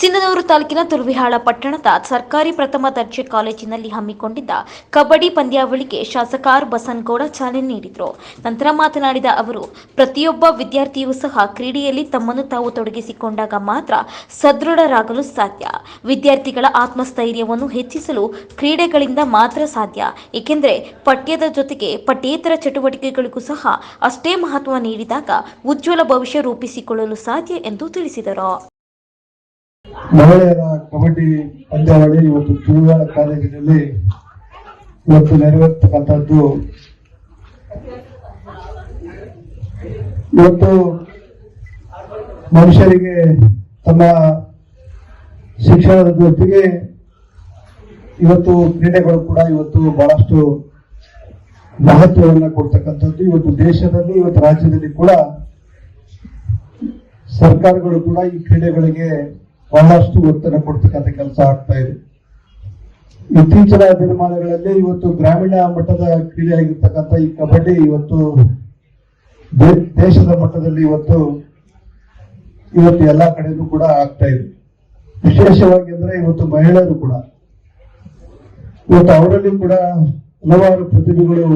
ಸಿಂಧನೂರು ತಾಲೂಕಿನ ತುರುವಿಹಾಳ ಪಟ್ಟಣದ ಸರ್ಕಾರಿ ಪ್ರಥಮ ದರ್ಜೆ ಕಾಲೇಜಿನಲ್ಲಿ ಹಮ್ಮಿಕೊಂಡಿದ್ದ ಕಬಡ್ಡಿ ಪಂದ್ಯಾವಳಿಗೆ ಶಾಸಕ ಆರ್ ಬಸನಗೌಡ ಚಾಲನೆ ನೀಡಿದರು. ನಂತರ ಮಾತನಾಡಿದ ಅವರು, ಪ್ರತಿಯೊಬ್ಬ ವಿದ್ಯಾರ್ಥಿಯೂ ಸಹ ಕ್ರೀಡೆಯಲ್ಲಿ ತಮ್ಮನ್ನು ತಾವು ತೊಡಗಿಸಿಕೊಂಡಾಗ ಮಾತ್ರ ಸದೃಢರಾಗಲು ಸಾಧ್ಯ. ವಿದ್ಯಾರ್ಥಿಗಳ ಆತ್ಮಸ್ಥೈರ್ಯವನ್ನು ಹೆಚ್ಚಿಸಲು ಕ್ರೀಡೆಗಳಿಂದ ಮಾತ್ರ ಸಾಧ್ಯ. ಏಕೆಂದರೆ ಪಠ್ಯದ ಜೊತೆಗೆ ಪಠ್ಯೇತರ ಚಟುವಟಿಕೆಗಳಿಗೂ ಸಹ ಅಷ್ಟೇ ಮಹತ್ವ ನೀಡಿದಾಗ ಉಜ್ವಲ ಭವಿಷ್ಯ ರೂಪಿಸಿಕೊಳ್ಳಲು ಸಾಧ್ಯ ಎಂದು ತಿಳಿಸಿದರು. ಮಹಿಳೆಯರ ಕಬಡ್ಡಿ ಪಂದ್ಯಾವಳಿ ಇವತ್ತು ತುಳುವಾಡ ಕಾಲೇಜಿನಲ್ಲಿ ಇವತ್ತು ನೆರವೇರ್ತಕ್ಕಂಥದ್ದು. ಇವತ್ತು ಮನುಷ್ಯರಿಗೆ ತಮ್ಮ ಶಿಕ್ಷಣದ ಜೊತೆಗೆ ಇವತ್ತು ಕ್ರೀಡೆಗಳು ಕೂಡ ಇವತ್ತು ಬಹಳಷ್ಟು ಮಹತ್ವವನ್ನು ಕೊಡ್ತಕ್ಕಂಥದ್ದು. ಇವತ್ತು ದೇಶದಲ್ಲಿ, ಇವತ್ತು ರಾಜ್ಯದಲ್ಲಿ ಕೂಡ ಸರ್ಕಾರಗಳು ಕೂಡ ಈ ಕ್ರೀಡೆಗಳಿಗೆ ಬಹಳಷ್ಟು ಒತ್ತನ್ನು ಕೊಡ್ತಕ್ಕಂಥ ಕೆಲಸ ಆಗ್ತಾ ಇದೆ. ಇತ್ತೀಚಿನ ದಿನಮಾನಗಳಲ್ಲಿ ಇವತ್ತು ಗ್ರಾಮೀಣ ಮಟ್ಟದ ಕ್ರೀಡೆಯಾಗಿರ್ತಕ್ಕಂಥ ಈ ಕಬಡ್ಡಿ ಇವತ್ತು ದೇಶದ ಮಟ್ಟದಲ್ಲಿ ಇವತ್ತು ಇವತ್ತು ಎಲ್ಲಾ ಕಡೆಯೂ ಕೂಡ ಆಗ್ತಾ ಇದೆ. ವಿಶೇಷವಾಗಿ ಅಂದ್ರೆ ಇವತ್ತು ಮಹಿಳೆಯರು ಕೂಡ. ಇವತ್ತು ಅವರಲ್ಲಿ ಕೂಡ ಹಲವಾರು ಪ್ರತಿಭೆಗಳು